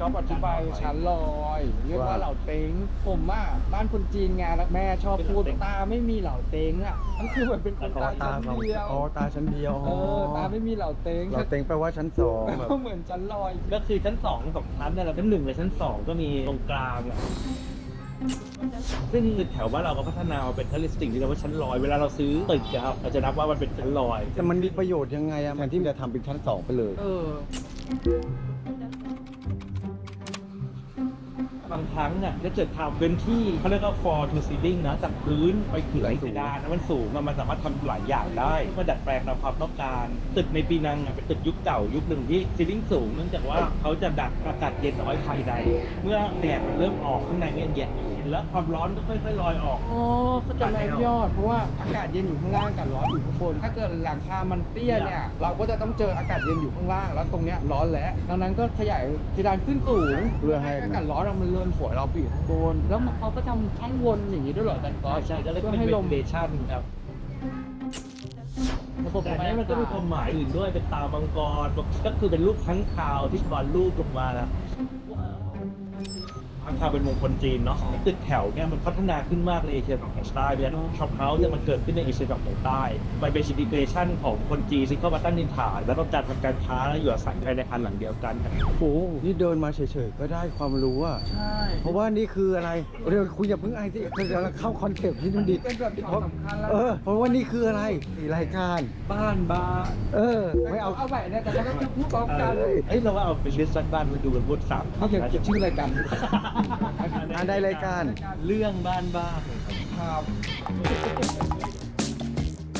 ก็อธิบายชั้นลอย เรียกว่า เหล่าเต็งผมอะบ้านคนจีนไงแล้วแม่ชอบพูดตาไม่มีเหล่าเต็งอะมันคือเหมือนเป็นคนอ๋อตาตาชั้นของเดียว อ๋อตาชั้นเดียวเออตาไม่มีเหล่าเต็งเราเต็งแปลว่าชั้นสองแบบก็เหมือนชั้นลอย ก็คือชั้นสองสองชั้นเนี่ยเราชั้นหนึ่งกับชั้นสองก็มีตรงกลางอะซึ่งแถวบ้านเราก็พัฒนามาเป็นเขาเรียกสิ่งที่เรียกว่าชั้นลอย เวลาเราซื้อตึกอะครับเราจะนับว่ามันเป็นชั้นลอยแต่มันมีประโยชน์ยังไงอะแทนที่จะทำเป็นชั้นสองไปเลย เออ บางครั้งอะถ้าเกิดทำพื้นที่เขาเรียกว่า floor to ceiling นะจากพื้นไปถึงไหลเพสูงดานนะมันสูงอะมันสามารถทำหลายอย่างได้มาดัดแปลงตามความต้องการ ตึกในปีนังอะเป็นตึกยุคเก่ายุคหนึ่งที่ซีลิ่งสูงเนื่องจากว่าเขาจะดักอากาศเย็นเอาไว้ภายใน เมื่อแดดมันเริ่มออกข้างในก็ยังเย็นอยู่ แล้วความร้อนก็ค่อยๆลอยออกอ๋อเข้าใจแล้วพี่ยอดเพราะว่าอากาศเย็นอยู่ข้างล่างกับร้อนอยู่ข้างบน ถ้าเกิดหลังคา มันเตี้ยเนี่ย เราก็จะต้องเจออากาศเย็นอยู่ข้างล่าง แล้วตรงเนี้ยร้อนแล้ว ดังนั้นก็ขยายเพดานขึ้นสูงเพื่อให้อากาศร้อนอะมันเลื่อนฝอยเราปีกข้างบน แล้วมันเขาก็ทำช่องวนอย่างนี้ด้วยเหรอแต่ก็ใช่ก็เลยเพื่เป็อนให้ลมเวชั่นครับระบบแต่ระบายอันนี้มันก็มีความหมายอื่นด้วยเป็นตามังกรก็คือเป็นรูปทั้งคาวที่บอลรูปลงมานะทั้ งคาวเป็นมงคลจีนเนาะตึกแถวเนี่ยมันพัฒนาขึ้นมากในเอเชียตะวันออกใต้เพราะฉะนั้นช็อปเฮาส์เนี่ยมันเกิดขึ้นในเอเชียตะวันออกใต้มันเป็นซิติเกชันของคนจีนที่เข้ามาตั้งดินฐานแล้วต้องการทำการค้าและอยู่อาศัยภายในอาคารหลังเดียวกันครับโอ้โหนี่เดินมาเฉยๆก็ได้ความรู้อะใช่เพราะว่านี่คืออะไรเดี๋ยวคุณอย่าเพิ่งไอ้ที่เราจะเข้าคอนเซปต์ที่มันดีเป็นแบบที่สำคัญแล้วเออเพราะว่านี่คืออะไรรายการบ้านบ้านเออไม่เอาเอาใหม่เนี่ยแต่เราต้องพูดพร้อมกันเอ้ยเราว่าเอาเป็นลิสต์สักบ้านมาดูกันพูดสามนี่จะจะชื่อรายการอ่านได้รายการเรื่องบ้านบ้านครับ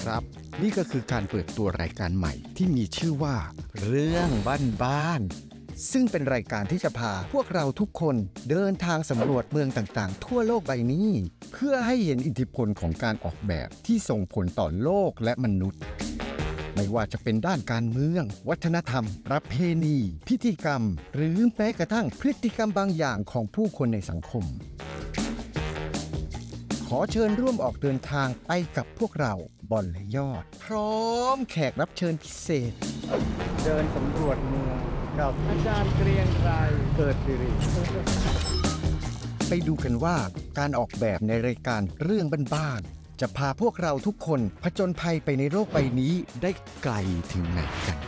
ครับ นี่ก็คือการเปิดตัวรายการใหม่ที่มีชื่อว่า เรื่องบ้านบ้านๆซึ่งเป็นรายการที่จะพาพวกเราทุกคนเดินทางสำรวจเมืองต่างๆ ทั่วโลกใบนี้ เพื่อให้เห็นอิทธิพลของการออกแบบที่ส่งผลต่อโลกและมนุษย์ ไม่ว่าจะเป็นด้านการเมือง วัฒนธรรม ประเพณี พิธีกรรม หรือแม้กระทั่งพฤติกรรมบางอย่างของผู้คนในสังคม ขอเชิญร่วมออกเดินทางไปกับพวกเราบอลและยอด พร้อมแขกรับเชิญพิเศษ เดินสำรวจเมืองกับอาจารย์เกรียงไกรเกิดสิริไปดูกันว่าการออกแบบในรายการเรื่องบ้านๆ จะพาพวกเราทุกคนผจญภัยไปในโลกใบนี้ได้ไกลถึงไหนกัน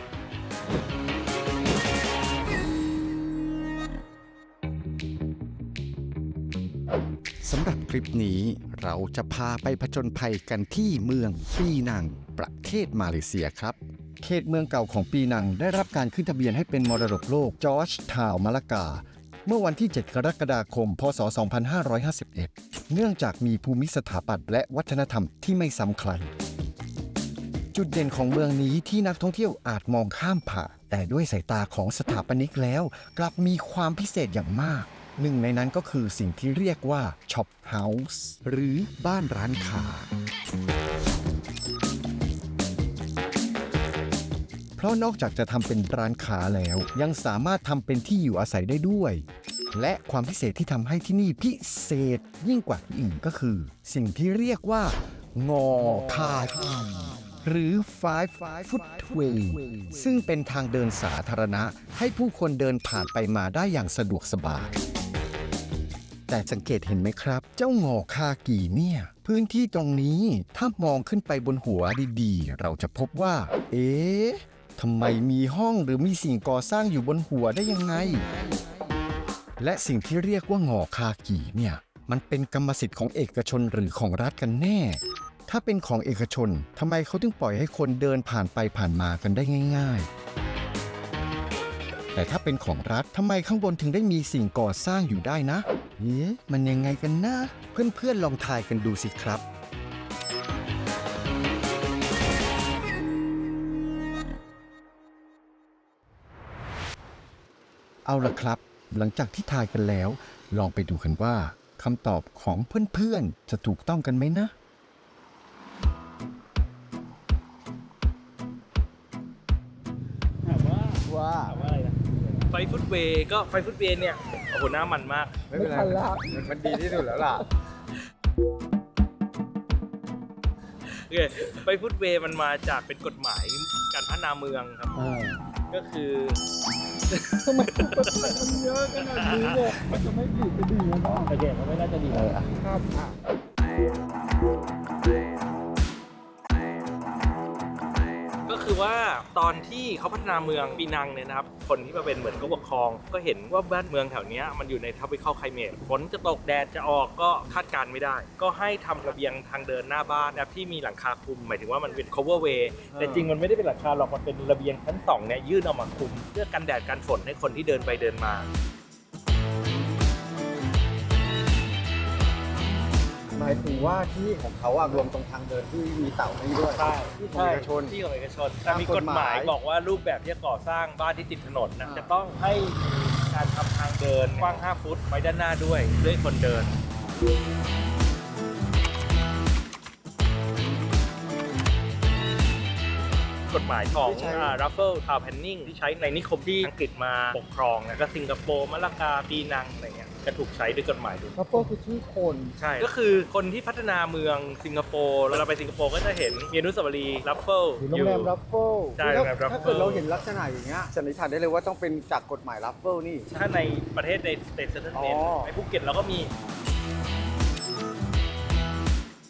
สำหรับคลิปนี้เราจะพาไปผจญภัยกันที่เมืองปีนัง ประเทศมาเลเซียครับ เขตเมืองเก่าของปีนังได้รับการขึ้นทะเบียนให้เป็นมรดกโลกจอร์จทาวมาลากา เมื่อวันที่ 7 กรกฎาคม พศ 2551 เนื่องจากมีภูมิสถาปัตย์และวัฒนธรรมที่ไม่ซ้ำใคร จุดเด่นของเมืองนี้ที่นักท่องเที่ยวอาจมองข้ามผ่านแต่ด้วยสายตาของสถาปนิกแล้ว กลับมีความพิเศษอย่างมาก หนึ่งในนั้นก็คือสิ่งที่เรียกว่าช็อปเฮาส์หรือบ้านร้านค้า เพราะนอกจากจะทำเป็นร้านค้าแล้ว ยังสามารถทำเป็นที่อยู่อาศัยได้ด้วย และความพิเศษที่ทำให้ที่นี่พิเศษยิ่งกว่าที่อื่นก็คือ สิ่งที่เรียกว่า งอคากีหรือ five footway ซึ่งเป็นทางเดินสาธารณะ ให้ผู้คนเดินผ่านไปมาได้อย่างสะดวกสบาย แต่สังเกตเห็นไหมครับ เจ้างอคากีเนี่ย พื้นที่ตรงนี้ถ้ามองขึ้นไปบนหัวดีๆ เราจะพบว่า เอ๊ะ ทำไมมีห้องหรือมีสิ่งก่อสร้างอยู่บนหัวได้ยังไง และสิ่งที่เรียกว่างอคากีเนี่ย มันเป็นกรรมสิทธิ์ของเอกชนหรือของรัฐกันแน่ ถ้าเป็นของเอกชนทำไมเขาถึงปล่อยให้คนเดินผ่านไปผ่านมากันได้ง่าย ๆ แต่ถ้าเป็นของรัฐทำไมข้างบนถึงได้มีสิ่งก่อสร้างอยู่ได้นะเอ๊ะมันยังไงกันนะ เพื่อนๆลองทายกันดูสิครับ เอาละครับ หลังจากที่ทายกันแล้ว ลองไปดูกันว่าคำตอบของเพื่อนๆ จะถูกต้องกันไหมนะ ถามว่าว่าถามว่าอะไรนะไฟฟุตเวย์ก็ไฟฟุตเวย์เนี่ยโอ้โหหน้ามันมาก ไม่เป็นไรไม่ทันละมันมันดีที่สุดแล้วล่ะ โอเคไฟฟุตเวย์มันมาจากเป็นกฎหมายการพัฒนาเมืองครับ ก็คือ ทำไมมันเยอะขนาดนี้เนี่ยมันจะไม่ผิดจะดีนะเนาะโอเคมันไม่น่าจะดีเอออะครับ ว่าตอนที่เขาพัฒนาเมืองปีนังเนี่ยนะครับ คนที่มาเป็นเหมือนผู้ปกครอง ก็เห็นว่าบ้านเมืองแถวเนี้ยมันอยู่ในทับ i ิเข้าไคเมตฝนจะตกแดดจะออกก็คาดการณ์ไม่ได้ ก็ให้ทำระเบียงทางเดินหน้าบ้านนะครับที่มีหลังคาคลุม หมายถึงว่ามันเป็น cover way แต่จริงมันไม่ได้เป็นหลังคาหรอกมันเป็นระเบียงชั้นสองเนี่ยยื่นออกมาคลุม เพื่อกันแดดกันฝนให้คนที่เดินไปเดินมา หมายถึงว่าที่ของเขาอะรวมตรงทางเดินที่มีเสาให้ด้วยใช่ที่ของเอกชน ที่ของเอกชนแต่มีกฎหมายตามกฎหมายบอกว่ารูปแบบที่จะก่อสร้างบ้านที่ติดถนนนะอ่า จะต้องให้มีการทำทางเดินกว้าง 5 ฟุตไว้ด้านหน้าด้วยด้วยคนเดิน กฎหมายของรัฟเฟิลทาวแพนนิงที่ใช้ในนิคมที่อังกฤษมาปกครองนะก็สิงคโปร์มะละกาปีนังอะไรเงี้ย จะถูกใช้ด้วยกฎหมายด้วยแล้วก็คือชื่อคน ใช่ ก็คือคนที่พัฒนาเมืองสิงคโปร์เวลาไปสิงคโปร์ก็จะเห็นมีอนุสาวรีย์รัฟเฟิล หรือโรงแรมรัฟเฟิลใช่ถ้าโรงแรมถ้า Ruffles เกิดเราเห็นลักษณะอย่างเงี้ยสันนิษฐานได้เลยว่าต้องเป็นจากกฎหมายรับเฟิลนี่ ถ้าในประเทศในสเตทเซนเทนอ๋เนอ ในภูเก็ตเราก็มี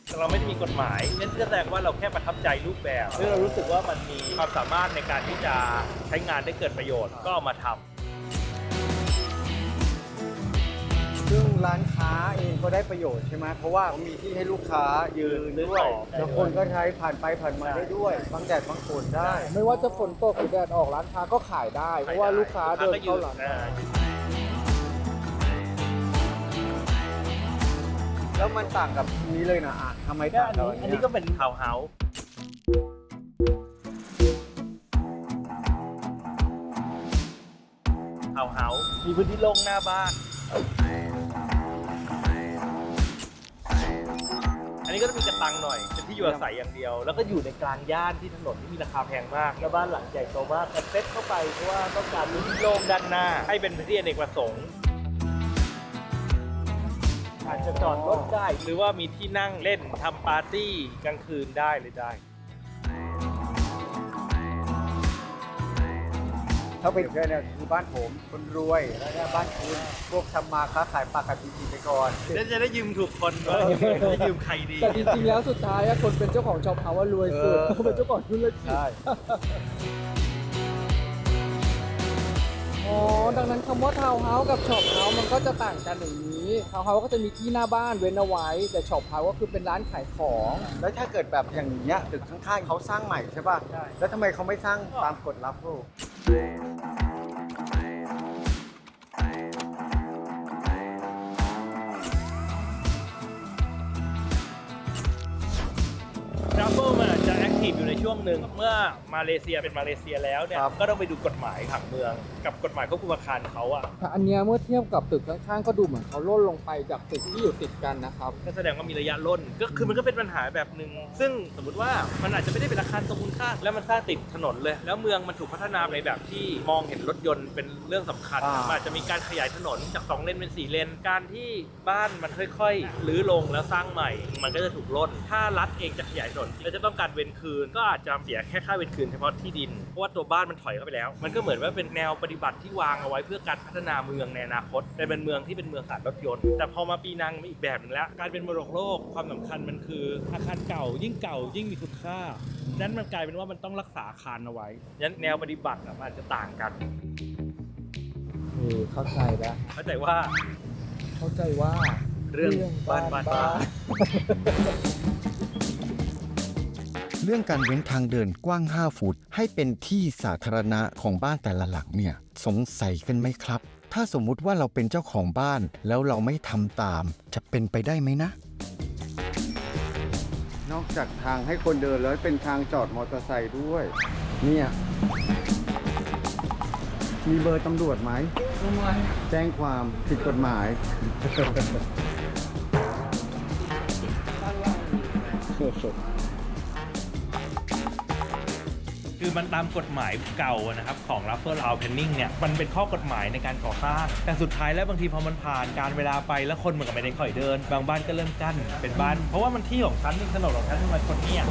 แต่เราไม่ได้มีกฎหมายนั่นแสดงว่าเราแค่ประทับใจรูปแบบเมื่อเรารู้สึกว่ามันมีความสามารถในการที่จะใช้งานได้เกิดประโยชน์ก็เอามาทำ ซึ่งร้านค้าเองก็ได้ประโยชน์ใช่ไหมเพราะว่าเขามีที่ให้ลูกค้ายืนซื้อด้วยของได้แล้วคนก็ใช้ผ่านไปผ่านมาได้ด้วยบางแดดบางฝนได้ ไม่ว่าจะฝนตกหรือแดดออกร้านค้าก็ขายได้ เพราะว่าลูกค้าเดินเข้าร้านอ่าแล้วมันต่างกับนี้เลยนะอะทำไมก็ต่างอันกับนี้อันนี้ก็เป็นทาวน์เฮาส์ทาวน์เฮาส์มีพื้นที่โล่งหน้าบ้าน อันนี้ก็จะมีกระตังหน่อยเป็นที่อยู่อาศัยอย่างเดียว แล้วก็อยู่ในกลางย่านที่ถนนที่มีราคาแพงมากแล้วบ้านหลังใหญ่โตมากแต่เซ็ตเข้าไปเพราะว่าต้องการพื้นที่โล่งด้านหน้า ให้เป็นพื้นที่อเนกประสงค์อาจจะจอดรถได้หรือว่ามีที่นั่งเล่นทำปาร์ตี้กลางคืนได้เลยได้ ถ้าเป็นแค่เนี่ยคือบ้านผมคนรวยแล้วเนี่ยบ้านคุณพวกทำมาค้าขายปลาขายปีจีไปก่อนแล้วจะได้ยืมถูกคนว่าจะยืมใครดี แต่จริงๆแล้วสุดท้ายอะคนเป็นเจ้าของช็อปเฮาส์ว่ารวยสุดเออ เขาเป็นเจ้าของธุรกิจใช่อ๋อดังนั้นคำว่าทาวน์เฮาส์กับช็อปเฮาส์มันก็จะต่างกันอย่างนี้ทาวน์เฮาส์ก็จะมีที่หน้าบ้านเว้นเอาไว้แต่ช็อปเฮาส์ก็คือเป็นร้านขายของ แล้วถ้าเกิดแบบอย่างเงี้ยตึกข้างๆเขาสร้างใหม่ใช่ป่ะใช่แล้วทำไมเขาไม่สร้างตามกฎรับโลก ดั ช่วงหนึ่งเมื่อมาเลเซียเป็นมาเลเซียแล้วเนี่ยก็ต้องไปดูกฎหมายผังเมือง กับกฎหมายควบคุมอาคารเขาอะแต่อันเนี้ยเมื่อเทียบกับตึกข้างๆก็ดูเหมือนเขาล่นลงไปจากตึกที่อยู่ติดกันนะครับ ก็แสดงว่ามีระยะล่นก็คือมันก็เป็นปัญหาแบบหนึ่งซึ่งสมมติว่ามันอาจจะไม่ได้เป็นอาคารตรงมูลค่าแล้วมันสร้างติดถนนเลย แล้วเมืองมันถูกพัฒนาในแบบที่มองเห็นรถยนต์เป็นเรื่องสำคัญอ่า มันอาจจะมีการขยายถนนจาก2เลนเป็น4เลนการที่บ้านมันค่อยๆรื้อลงแล้วสร้างใหม่ มันก็จะถูกล่นถ้ารัฐเองจะขยายถนนแล้วจะต้องการเวนคืนก็อาจจะเสียแค่ค่าเวนคืนเฉพาะที่ดิน เพราะว่าตัวบ้านมันถอยเข้าไปแล้ว มันก็เหมือนว่าเป็นแนวปฏิบัติที่วางเอาไว้เพื่อการพัฒนาเมืองในอนาคตแต่เป็นเมืองที่เป็นเมืองสานรถยนต์ แต่พอมาปีนังมันอีกแบบหนึงแล้ว การเป็นมรดกโลกความสำคัญมันคืออาคารเก่ายิ่งเก่ายิ่งมีคุณค่านั้นมันกลายเป็นว่ามันต้องรักษาอาคารเอาไว้ยันแนวปฏิบัติอะมันอาจจะต่างกันเออเข้าใจแล้ว เข้าใจว่า เข้าใจว่า เรื่องบ้านบ้านบ้าน เรื่องการเว้นทางเดินกว้าง 5 ฟุต ให้เป็นที่สาธารณะของบ้านแต่ละหลังเนี่ย สงสัยกันไหมครับ ถ้าสมมุติว่าเราเป็นเจ้าของบ้านแล้วเราไม่ทำตาม จะเป็นไปได้ไหมนะ นอกจากทางให้คนเดินแล้วเป็นทางจอดมอเตอร์ไซค์ด้วย เนี่ย มีเบอร์ตำรวจไหมทำไมแจ้งความผิดกฎหมายคือ มันตามกฎหมายเก่านะครับของ r a f f e o u t Planning เนี่ยมันเป็นข้อกฎหมายในการก่อสร้าง แต่สุดท้ายแล้วบางทีพอมันผ่านการเวลาไปแล้วคนเหมือนกับไม่ได้ค่อยเดิน บางบ้านก็เริ่มกั้นเป็นบ้าน เพราะว่ามันที่ของฉันนี่ถนนของฉันทำไมคนเนี่ย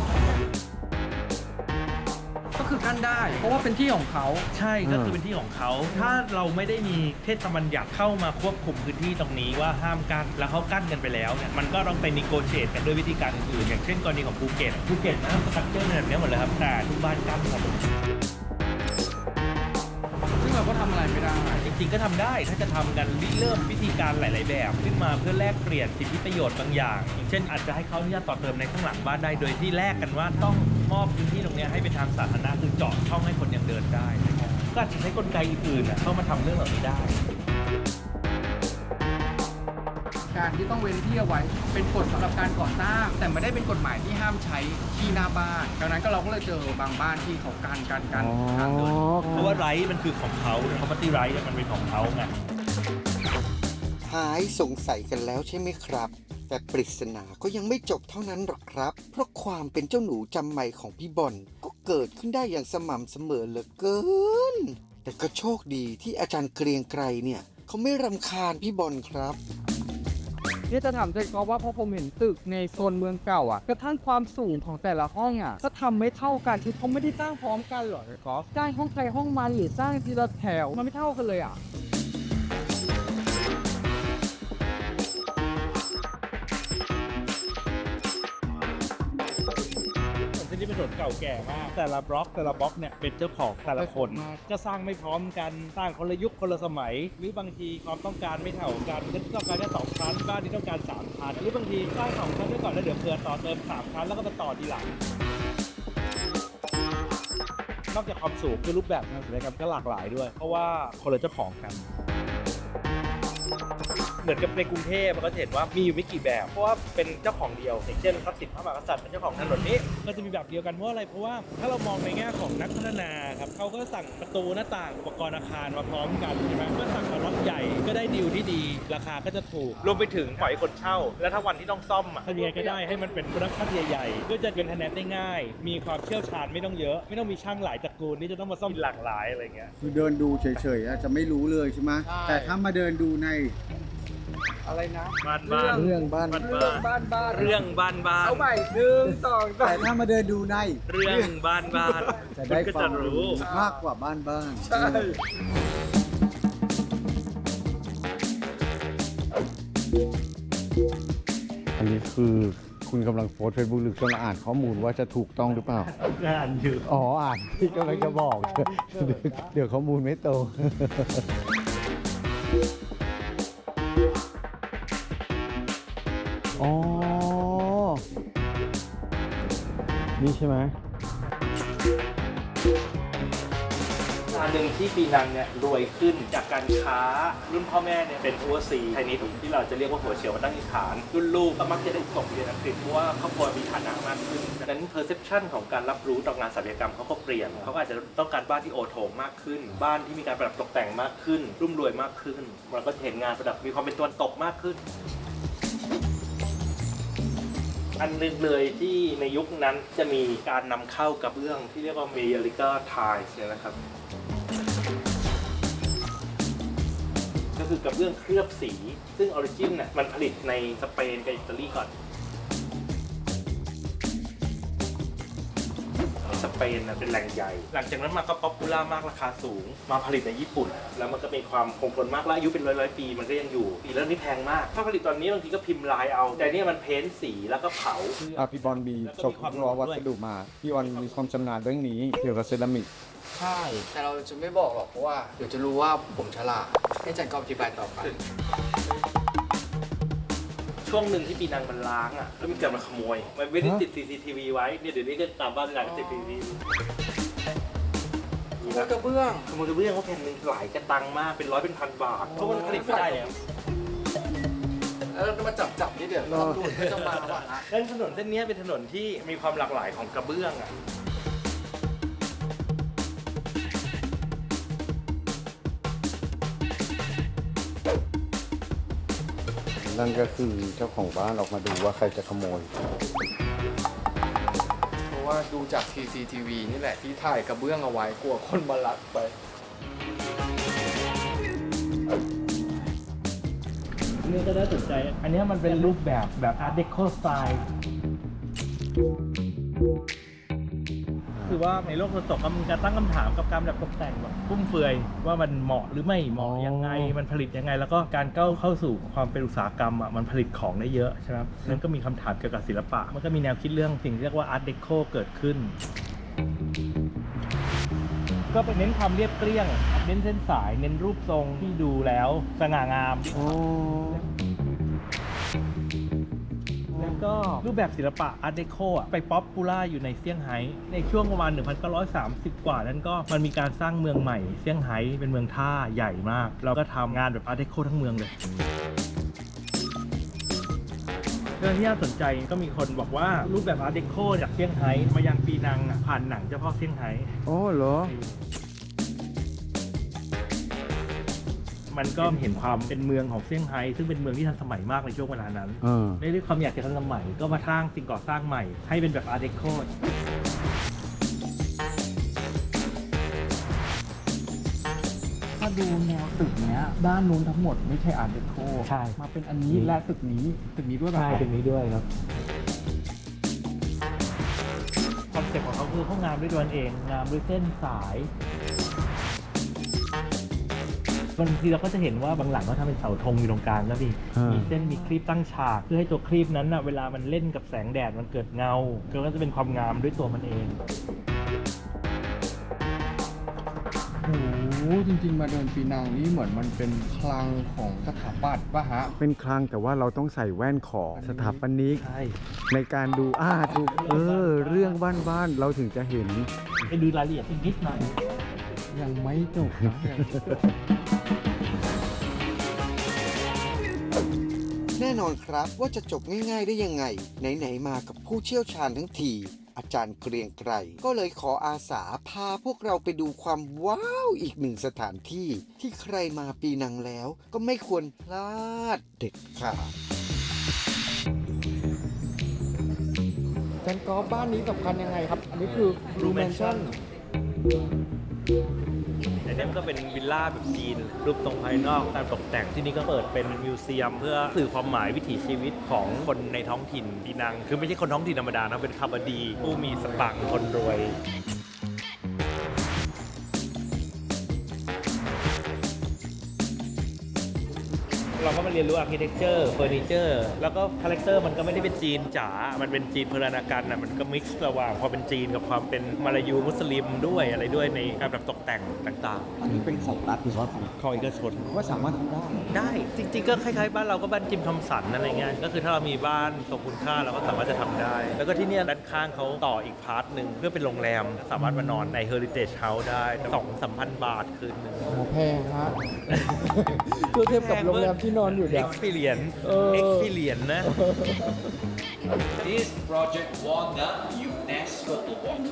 คือกั้นได้ เพราะว่าเป็นที่ของเขา ใช่ก็คือเป็นที่ของเขา ถ้าเราไม่ได้มีเทศบัญญัติเข้ามาควบคุมพื้นที่ตรงนี้ว่าห้ามกั้นแล้วเขากั้นกันไปแล้วเนี่ยมันก็ต้องไปนิโกเชตกันด้วยวิธีการอื่นๆอย่างเช่นกรณีของภูเก็ตภูเก็ตนะสตรัคเจอร์แบบนี้หมดเลยครับแต่ทุกบ้านกั้นครับซึ่ง เราก็ทำอะไรไม่ได้ จริงๆก็ทำได้ถ้าจะทำกันริเริ่มวิธีการหลาย ๆ แบบ ขึ้นมาเพื่อแลกเปลี่ยนสิทธิประโยชน์บางอย่าง อย่างเช่นอาจจะให้เขาอนุญาตต่อเติมในข้างหลังบ้านได้โดยที่แลกกันว่าต้องมอบพื้นที่ตรงเนี้ยให้เป็นทางสาธารณะคือเจาะช่องให้คนยังเดินได้นะครับก็อาจจะใช้กลไกอื่นๆน่ะเข้ามาทำเรื่องเหล่านี้ได้ การที่ต้องเว้นที่เอาไว้ เป็นกฎสำหรับการก่อสร้าง แต่ไม่ได้เป็นกฎหมายที่ห้ามใช้ที่หน้าบ้านดังนั้นก็เราก็เลยเจอบางบ้านที่เขากันกันกันทางเดิน เพราะว่าไรต์มันคือของเขาคอมม t ตี้ไรต์มันเป็นของเขาไง หายสงสัยกันแล้วใช่ไหมครับ แต่ปริศนาก็ยังไม่จบเท่านั้นหรอกครับ เพราะความเป็นเจ้าหนูจำใหม่ของพี่บอลก็เกิดขึ้นได้อย่างสม่ำเสมอเหลือเกิน แต่ก็โชคดีที่อาจารย์เกรียงไกรเนี่ย เขาไม่รำคาญพี่บอลครับ นี่จะถามใจกอว่าพอผมเห็นตึกในโซนเมืองเก่าอะกระทั่งความสูงของแต่ละห้องอะก็ทำไม่เท่ากันคือเขาไม่ได้สร้างพร้อมกันหรอกใจกอสร้างห้องใครห้องมันหรือสร้างทีละแถวมันไม่เท่ากันเลยอะ นนเส้นนี้เป็นถนนเก่าแก่มาก แต่ละบล็อกแต่ละบล็อกเนี่ยเป็นเจ้าของแต่ละคน ก็สร้างไม่พร้อมกันสร้างคนละยุคคนละสมัย หรือบางทีความต้องการไม่เท่ากันฉันต้องการแค่สองชั้นบ้านนี้ต้องการสามชั้นหรือบางทีสร้างสองชั้นไว้ก่อนแล้วเดี๋ยวเผื่อต่อเติมสามชั้นแล้วก็มาต่อทีหลังนอกจากความสูงคือรูปแบบทางศิลปกรรมก็หลากหลายด้วย เพราะว่าคนละเจ้าของกัน เหมือนกับในกรุงเทพมันก็จะเห็นว่ามีอยู่ไม่กี่แบบ เพราะว่าเป็นเจ้าของเดียวอย่างเช่นทรัพย์สินพระมหากษัตริย์เป็นเจ้าของถนนนี้ก็จะมีแบบเดียวกันเพราะอะไรเพราะว่าถ้าเรามองในแง่ของนักพัฒนาครับเขาก็สั่งประตูหน้าต่างอุปกรณ์อาคารมาพร้อมกันใช่ไหมเมื่อสั่งกับรถใหญ่ก็ได้ดีลที่ดี ราคาก็จะถูกรวมไปถึงปล่อยให้คนเช่า แล้วถ้าวันที่ต้องซ่อมอะทำยังไงก็ได้ให้มันเป็นโปรดักชั่นใหญ่ๆเพื่อจะเป็นคะแนนได้ง่าย มีความเชี่ยวชาญไม่ต้องเยอะ ไม่ต้องมีช่างหลายตระกูลที่จะต้องมาซ่อมหลากหลายอะไรเงี้ยคือเดินดูเฉยๆอาจจะไม่รู้เลยใช่ไหมใช่แต่ถ้ามาเดินดูใน อะไรนะบ้านบ้านเรื่องบ้านบ้าน เรื่องบ้านบ้านเรื่องบ้านบ้านเอาใหม่หนึ่งสองสาแต่มถ้ามาเดินดูในเรื่องบ้านบ้านจะได้ก็ควาจะมรู้ รู้มากกว่าบ้านบ้านใช่อันนี้คือคุณกำลังโพสเฟซบุ๊กหรือกำลังอ่านข้อมูลว่าจะถูกต้องหรือเปล่า งานอยู่ อ๋อ อ่านที่กำลังจะบอก เดี๋ยวเดี๋ยวข้อมูลไม่ตรง อ๋อ นี่ใช่ไหมงานหนึ่งที่ปีนังเนี่ยรวยขึ้นจากการค้ารุ่นพ่อแม่เนี่ยเป็นอัวซีไทยนิสที่เราจะเรียกว่าหัวเฉียวมาตั้งอิฐาน รุ่นลูกก็มักจะได้ส่งเรียนอังกฤษเพราะว่าครอบครัวมีฐานะมากขึ้นดังนั้น perception ของการรับรู้ต่องานศัลยกรรมเขาก็เปลี่ยนเขาอาจจะต้องการบ้านที่โอโถงมากขึ้น บ้านที่มีการประดับตกแต่งมากขึ้น รุ่มรวยมากขึ้นเราก็เห็นงานประดับมีความเป็นตะวันตกมากขึ้น อันหนึงเลยที่ในยุคนั้นจะมีการนำเข้ากระเบื้องที่เรียกว่าเมยริกาไทส์เนี่ยนะครับ ก็คือกระเบื้องเคลือบสี ซึ่งออริจินน่ะมันผลิตในสเปนกับอิตาลีก่อน เปนน่ะเป็นแหล่งใหญ่ หลังจากนั้นมาก็ป๊อปปูล่ามากราคาสูง มาผลิตในญี่ปุ่น แล้วมันก็มีความคงทนมากและอายุเป็นร้อยร้อยๆปี มันก็ยังอยู่ปีแล้วนี่แพงมาก ถ้าผลิตตอนนี้บางทีก็พิมพ์ลายเอา แต่เนี่ยมันเพ้นสีแล้วก็เผาอะพี่บอลมีแล้วก็จบมีความรอวัรู้ด้วยสดุมาพี่บอลมีความชำนาญเรื่องนี้เกี่ยวกับเซรามิกใช่แต่เราจะไม่บอกหรอกเพราะว่าเดี๋ยวจะรู้ว่าผมฉลาดให้จันกอบอธิบายต่อไป ช่วงหนึ่งที่ปีนังมันล้างอะแล้วมีการมาขโมย มันไม่ได้ติด CCTV ไว้เนี่ยเดี๋ยวนี้ก็ตามบ้านหลังติด CCTV ขโมยกระเบื้องขโมยกระเบื้องว่าแผ่นหนึ่งหลายกระตังมากเป็นร้อยเป็นพันบาทเพราะมันผลิตไม่ได้แล้วแล้วเราจะมาจับจับนี่เดี๋ยวตำรวจก็จะมาว่านะแล้วถนนเส้นเนี้ยเป็นถนนที่มีความหลากหลายของกระเบื้องอะ นั่นก็คือเจ้าของบ้านออกมาดูว่าใครจะขโมย เพราะว่าดูจาก CCTV นี่แหละที่ถ่ายกระเบื้องเอาไว้กลัวคนมาลักไปนี่ก็น่าสนใจ อันเนี้ยมันเป็นรูปแบบแบบ Art Deco style อคื อว่าในโลกตะวันตกก็มันจะตั้งคำถามกับการแบบตกแต่งแบบฟุ่มเฟือยว่ามันเหมาะหรือไม่เหมาะยังไง มันผลิตยังไง แล้วก็การก้าวเข้าสู่ความเป็นอุตสาหกรรมอะมันผลิตของได้เยอะใช่ไหมครับนั้นก็มีคำถามเกี่ยวกับศิลปะ มันก็มีแนวคิดเรื่องสิ่งที่เรียกว่าอาร์ตเดโคเกิดขึ้น ก็ไปเน้นความเรียบเกลี้ยง เน้นเส้นสาย เน้นรูปทรงที่ดูแล้วสง่างามแล้ว ก็รูปแบบศิลปะอาร์ตเดโคอะไปป๊อปปูล่าอยู่ในเซี่ยงไฮ้ในช่วงประมาณ 1930 กว่านั้นก็มันมีการสร้างเมืองใหม่เซี่ยงไฮ้เป็นเมืองท่าใหญ่มาก เราก็ทำงานแบบอาร์ตเดโคทั้งเมืองเลยเรื่องที่น่าสนใจก็มีคนบอกว่ารูปแบบอาร์ตเดโคจากเซี่ยงไฮ้มายังปีนังอะผ่านหนังเจ้าพ่อเซี่ยงไฮ้โอ้เหรอ มันก็เห็นความเป็นเมืองของเซี่ยงไฮ้ซึ่งเป็นเมืองที่ทันสมัยมากในช่วงเวลานั้นในด้วยความอยากจะทันสมัยก็มาสร้างสิ่งก่อสร้างใหม่ ให้เป็นแบบอาร์เดโคถ้าดูแนวตึกเนี้ยด้านนู้นทั้งหมดไม่ใช่อาร์ตเดโคใช่มาเป็นอันนี้และตึกนี้ตึกนี้ด้วยป่ะใช่ตรงนี้ด้วยครับ คอนเซ็ปต์ของเขาคือเขางามด้วยตัวเอง งามด้วยเส้นสาย บางทีเราก็จะเห็นว่าบางหลังเขาทำเป็นเสาธงอยู่ตรงกลางนะพี่มีเส้นมีครีบตั้งฉาก เพื่อให้ตัวครีบนั้นนะเวลามันเล่นกับแสงแดดมันเกิดเงาก็จะเป็นความงามด้วยตัวมันเองโอ้โหจริงๆ มาเดินปีนังนี่เหมือนมันเป็นคลังของสถาปัตย์ป่ะฮะ เป็นคลังแต่ว่าเราต้องใส่แว่นของสถาปนิก ใช่ในการดูอ่าถูกเออ เรื่องบ้านๆเราถึงจะเห็น ไปดูรายละเอียดอีกนิดหน่อย ยังไม่จบนะยังไม่จบ แน่นอนครับว่าจะจบง่ายๆได้ยังไง ไหนๆมากับผู้เชี่ยวชาญทั้งที อาจารย์เกรียงไกรก็เลยขออาสาพาพวกเราไปดูความว้าวอีกหนึ่งสถานที่ ที่ใครมาปีนังแล้ว ก็ไม่ควรพลาดเด็ดขาดจันกอล์ฟบ้านนี้สำคัญยังไงครับ อันนี้คือ Blue Blue Mansion Mansion แต่นี่มันก็เป็นวิลล่าแบบจีน รูปทรงภายนอกการตกแต่งที่นี่ก็เปิดเป็นมิวเซียม เพื่อสื่อความหมายวิถีชีวิตของคนในท้องถิ่นปีนัง คือไม่ใช่คนท้องถิ่นธรรมดานะเป็นคาบดีผู้มีสตังค์คนรวย เราก็มาเรียนรู้อาร์เคเต็กเจอร์เฟอร์นิเจอร์แล้วก็คาแรคเตอร์มันก็ไม่ได้เป็นจีนจ๋า มันเป็นจีนเพลนาการนะมันก็มิกซ์ระหว่างความเป็นจีนกับความเป็นมาลายูมุสลิมด้วยอะไรด้วยในการแบบตกแต่งต่างอันนี้เป็นของรัฐหรือว่าของๆของเอกชน ว่าสามารถทำได้ ได้จริงๆก็คล้ายๆบ้านเราก็บ้านจิมทอมสันอะไรเงี้ยก็คือถ้าเรามีบ้านทรงคุณค่าเราก็สามารถจะทำได้ แล้วก็ที่เนี่ยด้านข้างเขาต่ออีกพาร์ทหนึ่งเพื่อเป็นโรงแรม สามารถมานอนใน Heritage House ได้สองสามพันบาทคืนหนึ่ง โอ้แพงฮะเพื่อเทียบกับโรงแรมที่นอนอยู่เนี่ย experience เออ experience นะ This project won the UNESCO Award,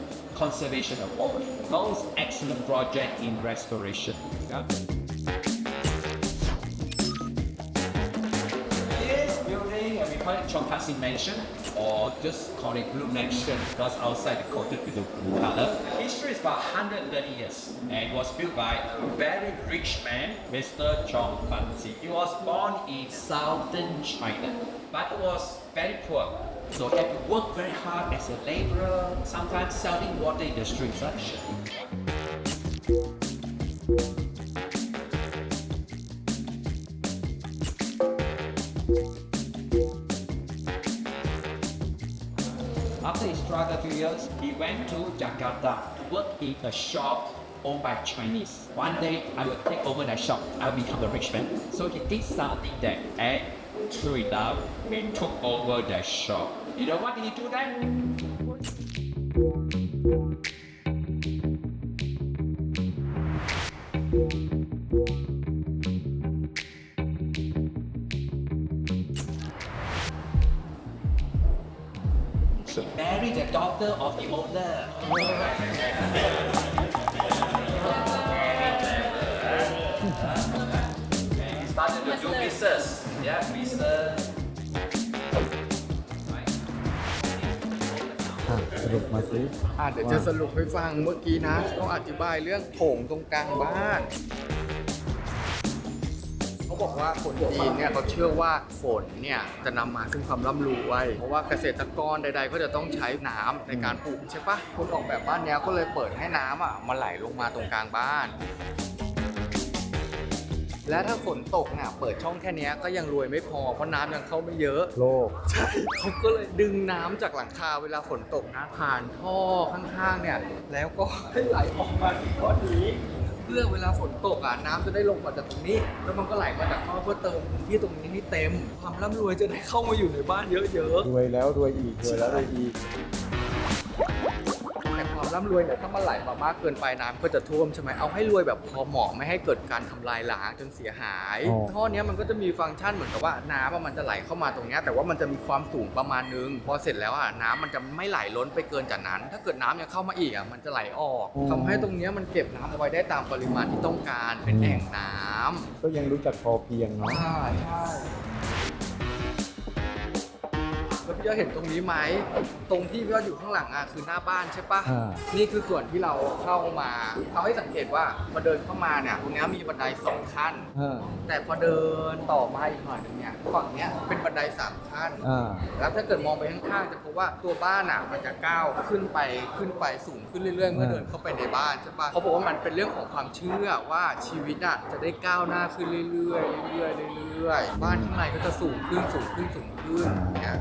Conservation Award, most excellent project in restoration. Yeah. Call it Mansion, or just call it Blue Mansion because outside the coated with the blue color. History is about 130 years, and it was built by a very rich man, Mr. Chong Fanzi. He was born in southern China, but was very poor. So he had to work very hard as a laborer, sometimes selling water in the street a few years, he went to Jakarta to work in a shop owned by Chinese. One day, I will take over that shop. I will become a rich man. So he did something there, and true enough, he took over that shop. You know what did he do then? He married the daughter of the owner. And he started to do business. Yeah, business. สรุปมาสิอะเดี๋ยวจะสรุปให้ฟังเมื่อกี้นะต้องอธิบายเรื่องโถงตรงกลางบ้าน เขาเขาบอกว่าคนจีนเนี่ยเขาเชื่อว่าฝนเนี่ยจะนำมาซึ่งความร่ำรวยเพราะว่าเกษตรกรใด ๆ ก็จะต้องใช้น้ำในการปลูกใช่ปะคนออกแบบบ้านเนี้ยก็เลยเปิดให้น้ำอะมาไหลลงมาตรงกลางบ้าน และถ้าฝนตกเนี่ยเปิดช่องแค่เนี้ยก็ยังรวยไม่พอเพราะน้ำยังเข้าไม่เยอะ โลก ใช่เขาก็เลยดึงน้ำจากหลังคาเวลาฝนตกนะผ่านท่อข้างๆเนี่ย แล้วก็ให้ไหลออกมาที่ท่อนี้ เพื่อเวลาฝนตกอะน้ำจะได้ลงมาจากตรงนี้ แล้วมันก็ไหลมาจากท่อเพื่อเติมพื้นที่ตรงนี้ให้เต็ม ความร่ำรวยจะได้เข้ามาอยู่ในบ้านเยอะๆ รวยแล้วรวยอีกรวยแล้วรวยอีก ร่ำรวยเนี่ยถ้ามันไหลมามากเกินไปน้ำก็จะท่วมใช่ไหมเอาให้รวยแบบพอเหมาะไม่ให้เกิดการทำลายล้างจนเสียหาย อ๋อ ท่อเนี้ยมันก็จะมีฟังก์ชันเหมือนกับว่าน้ำอะมันจะไหลเข้ามาตรงเนี้ยแต่ว่ามันจะมีความสูงประมาณนึงพอเสร็จแล้วอะน้ำมันจะไม่ไหลล้นไปเกินจากนั้น ถ้าเกิดน้ำยังเข้ามาอีกอะมันจะไหลออกทำให้ตรงเนี้ยมันเก็บน้ำเอาไว้ได้ตามปริมาณที่ต้องการเป็นแอ่งน้ำก็ยังรู้จักพอเพียงเนาะ ใช่ใช่แล้ว พี่ยอดเห็นตรงนี้ไหมตรงที่พี่ยอดอยู่ข้างหลังอะคือหน้าบ้านใช่ปะอ่า นี่คือส่วนที่เราเข้ามาเราให้สังเกตว่าพอเดินเข้ามาเนี่ยตรงเนี้ยมีบันไดสองขั้นอ่าแต่พอเดินต่อมาอีกหน่อยหนึงเนี่ยฝั่งเนี้ยเป็นบันไดสามขั้น อ่า แล้วถ้าเกิดมองไปข้างๆจะพบว่าตัวบ้านอะมันจะก้าวขึ้นไปขึ้นไปสูงขึ้นเรื่อยๆเมื่ออ่าเดินเข้าไปในบ้านใช่ปะเขาบอกว่ามันเป็นเรื่องของความเชื่อว่าชีวิตอะจะได้ก้าวหน้าขึ้นเรื่อยๆเรื่อยๆเรื่อยๆบ้านข้างในก็จะสูงขึ้นสูงขึ้นสูงขึ้นเนี่ย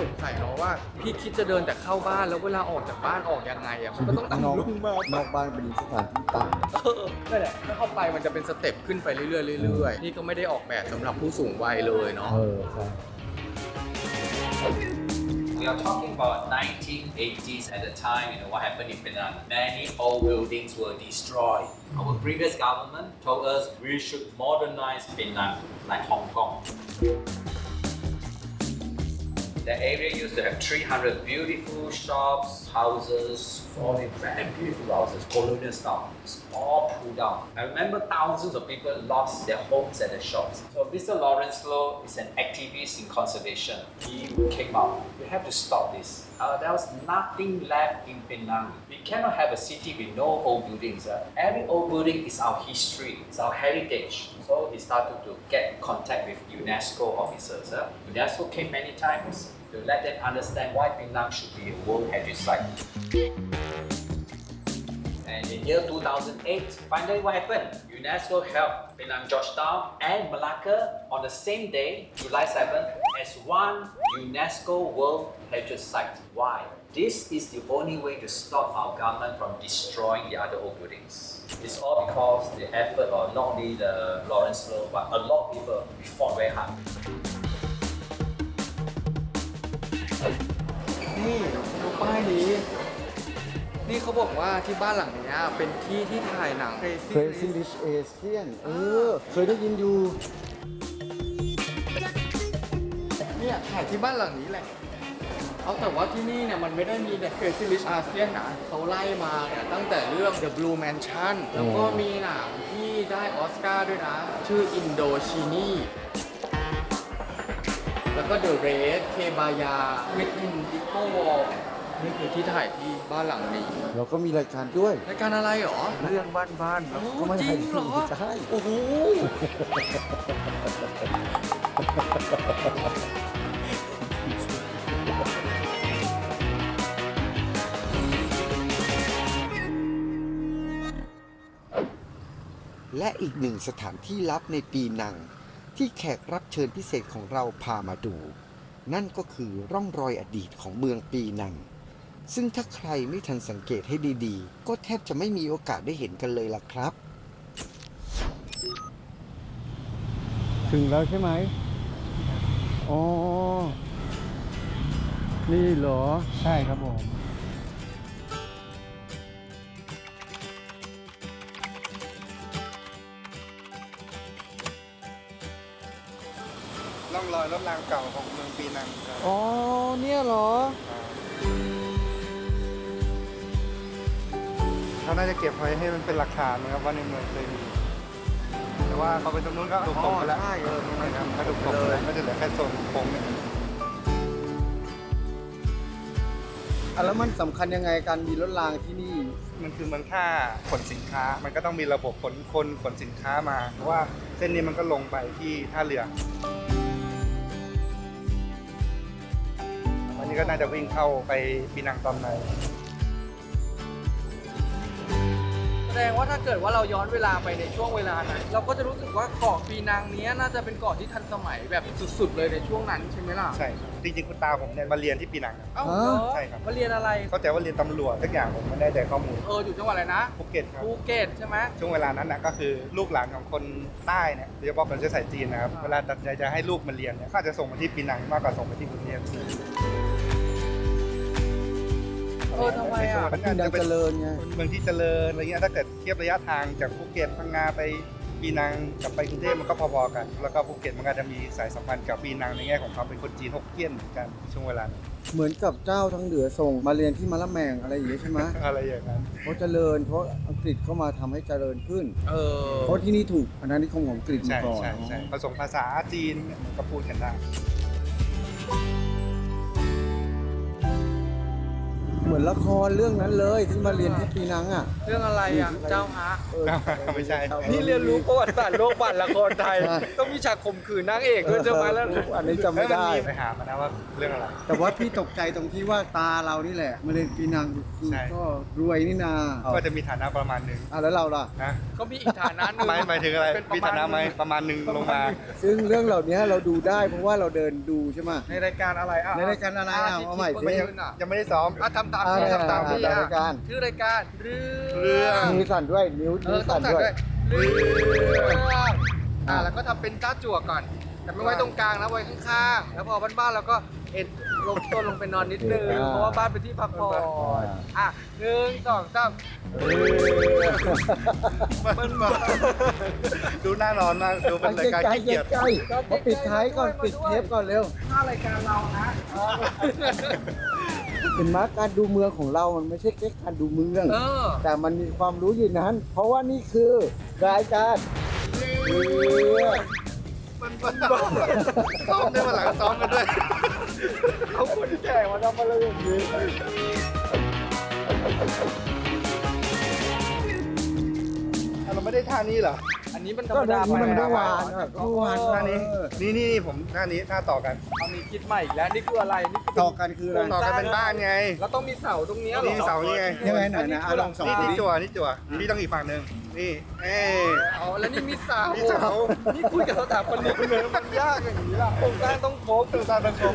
สงสัยเนาะว่า พี่คิดจะเดินแต่เข้าบ้านแล้วเวลาออกจากบ้านออกยังไงอะมันก็ต้องนต่ำอกลงมานอกบ้านเป็นสถานที่ต่ำเออนั่นแหละถ้าเข้าไปมันจะเป็นสเต็ปขึ้นไปเรื่อยๆเรื่อยๆนี่ก็ไม่ได้ออกแบบสำหรับผู้สูงวัยเลยเนาะ เออใช่ We are talking about 1980s at the time, you know, what happened in Penang. Many old buildings were destroyed. Our previous government told us we should modernize Penang like Hong Kong. The area used to have 300 beautiful shops, houses, all the very beautiful houses, colonial style. It's all pulled down. I remember thousands of people lost their homes and their shops. So Mr. Lawrence Low is an activist in conservation. He came out. We have to stop this. Uh, there was nothing left in Penang. We cannot have a city with no old buildings. uh. Every old building is our history, it's our heritage. So he started to get contact with UNESCO officers. uh. UNESCO came many times to let them understand why Penang should be a World Heritage Site. And in year 2008, finally what happened? UNESCO held Penang Georgetown and Malacca on the same day, July 7th, as one UNESCO World Heritage Site. Why? This is the only way to stop our government from destroying the other old buildings. It's all because the effort of not only the Lawrence Low, but a lot of people we fought very hard. นี่ดูป้ายนี้ นี่เขาบอกว่าที่บ้านหลังเนี้ยเป็นที่ที่ถ่ายหนัง Crazy Crazy Rich Asian เออ เคยได้ยินอยู่ เนี่ยถ่ายที่บ้านหลังนี้แหละ เอาแต่ว่าที่นี่เนี่ยมันไม่ได้มีแต่ Crazy Rich ASEAN นะเขาไล่มาเนี่ยตั้งแต่เรื่อง The Blue Mansion แล้วก็มีหนังที่ได้ออสการ์ด้วยนะ ชื่อ Indochini แล้วก็ The Raid เคบายา Within Eco Wall นี่คือที่ถ่ายที่บ้านหลังนี้เราก็มีรายการด้วย รายการอะไรหรอ เรื่องบ้านบ้านโอ้ก็ไม่จริให้งเหรอ ใช่โอ้โห และอีกหนึ่งสถานที่ลับในปีนัง ที่แขกรับเชิญพิเศษของเราพามาดู นั่นก็คือร่องรอยอดีตของเมืองปีนัง ซึ่งถ้าใครไม่ทันสังเกตให้ดีๆ ก็แทบจะไม่มีโอกาสได้เห็นกันเลยล่ะครับ ถึงแล้วใช่ไหมอ๋อ นี่เหรอ ใช่ครับผม ร่องรอยรถรางเก่าของเมืองปีนังครับอ๋อ เนี่ยเหรอ เขาน่าจะเก็บไว้ให้มันเป็นหลักฐานนะครับว่าในเมืองเคยมี แต่ว่าเขาไปตรงนู้นก็ถูกตกไปแล้วใช่เออตรงนั้นนะครับก็ถูกตกไปแล้วก็จะเหลือแค่โซนโค้งเนี่ยอะแล้วมันสำคัญยังไงการมีรถรางที่นี่ มันคือเมืองท่าขนสินค้า มันก็ต้องมีระบบขนคนขนสินค้ามา เพราะว่าเส้นนี้มันก็ลงไปที่ท่าเรือ นนี้ก็น่าจะวิ่งเข้าไปปีนังตอนในแสดงว่าถ้าเกิดว่าเราย้อนเวลาไปในช่วงเวลานั้น เราก็จะรู้สึกว่าเกาะปีนังเนี้ยน่าจะเป็นเกาะที่ทันสมัยแบบสุด ๆ เลยในช่วงนั้นใช่ไหมล่ะใช่ครับจริงๆคุณตาผมเนี่ยมาเรียนที่ปีนังนะเอ้าฮะเหรอใช่ครับ มาเรียนอะไร เข้าใจว่าเรียนตำรวจสักอย่างผมไม่แน่ใจข้อมูลเอออยู่จังหวัดอะไรนะภูเก็ตครับ ภูเก็ตใช่ไหม ช่วงเวลานั้นนะก็คือลูกหลานของคนใต้เนี่ยโดยเฉพาะคนเชื้อสายจีนนะครับ เวลาตัดใจจะให้ลูกมาเรียนเนี่ยก็อาจจะส่งมาที่ปีนังมากกว่าส่งไปที่กรุงเทพ เออทำไมอะ มันอาจจะเป็นเมืองที่เจริญอะไรเงี้ยถ้าเกิดเทียบระยะทางจากภูเก็ตพังงาไปปีนังกับไปกรุงเทพมันก็พอๆกัน แล้วก็ภูเก็ตมันก็จะมีสายสัมพันธ์กับปีนังในแง่ของความเป็นคนจีนฮกเกี้ยนเหมือนกันช่วงเวลานั้นเหมือนกับเจ้าทั้งเหลือส่งมาเรียนที่มะละแมงอะไรอย่างเงี้ยใช่ไหมอะไรอย่างนั้น เพราะเจริญเพราะอังกฤษเข้ามาทำให้เจริญขึ้น เออเพราะที่นี่ถูกอาณานิคมของอังกฤษมาใช่ก่อน ใช่ใช่ผสมภาษาจีนมันก็พูดกันได้ เหมือนละครเรื่องนั้นเลยที่มาเรียนที่ปีนังอะเรื่องอะไรอะเจ้าฮะเออไม่ใช่ นี่เรียนรู้ประวัติศาสตร์โลกบัตรละครไทยใช่ต้องมีฉากข่มขืนนางเอกด้วยใช่ไหมแล้วอันนี้จำไม่ได้ไปหามานะว่าเรื่องอะไร แต่ว่าพี่ตกใจตรงที่ว่าตาเรานี่แหละ มาเรียนปีนังคือใช่ก็รวยนี่นาก็จะมีฐานะประมาณหนึ่งอะแล้วเราล่ะนะก็มีอีกฐานะหนึ่งหมายหมายถึงอะไรเป็นปมีรฐานะไหมณประมาณหนึ่งลงมา ซึ่งเรื่องเหล่านี้เราดูได้เพราะว่าเราเดินดูใช่ไหมในรายการอะไรอะในรายการอะไรอะที่เอาใหม่ที่สิคนยืนอะยังไม่ได้ซ้อมอะทำตามอ่าที่ทำตามที่อ่าอะรายการชื่อรายการเรื่เรื่อองงมือสั่นด้วยนิ้วเอนิ้วอต้อสั่งนสั่นด้วยด้วยเรื่องอ่าแล้วก็ทำเป็นจ้าจั่วก่อน แต่ไม่ไว้ตรงกลางนะไว้ข้างๆแล้วพอบ้านๆเราก็เอ็นลงต้นลงไปนอนนิดนึงอ่าเพราะว่าบ้านเป็นที่พักผ่อนอะหนึ่งสองสามมันมาดูหน้านอนมากดูเป็นรายการใกล้ขี้ๆเกียจใกล้ๆมาปิดท้ายก่อนปิดเทปก่อนเร็ว ถ้ารายการเรานะ เห็นไหมการดูเมืองของเรามันไม่ใช่แค่การดูเมือง เออ แต่มันมีความรู้อยู่นั้น เพราะว่านี่คือรายการเรือมันมันซ้อมได้มาหลังซ้อมกันด้วยเอาคนแก่มาทำอะไรอย่างนี้ ไม่ได้ท่านี้เหรอ อันนี้มันธรก็รมได้ดาที่มันไปเมื่อวานนะอะเมื่อวานท่านี้เออนี่นี่นี่ผมท่านี้ท่าต่อกันเอามีคิดใหม่อีกแล้วนี่คืออะไรนี่คือต่อกันคืออะไรต่อกันเป็นบ้านไง แล้วต้องมีเสาตรงเนี้ยหรอนี่เสานี่ไงยังไงไหนนะอะลองสองนี่คนนี่นี้จั่วนี่จั่วนี่ต้องอีกฝั่งหนึ่งนี่เอ้ยอ๋อแล้วนี่มีเสามีเสานี่คุยกับสถาปนิกเลยมันยากอย่างนี้ล่ะโครงสร้างต้องครบตรงตาตะคม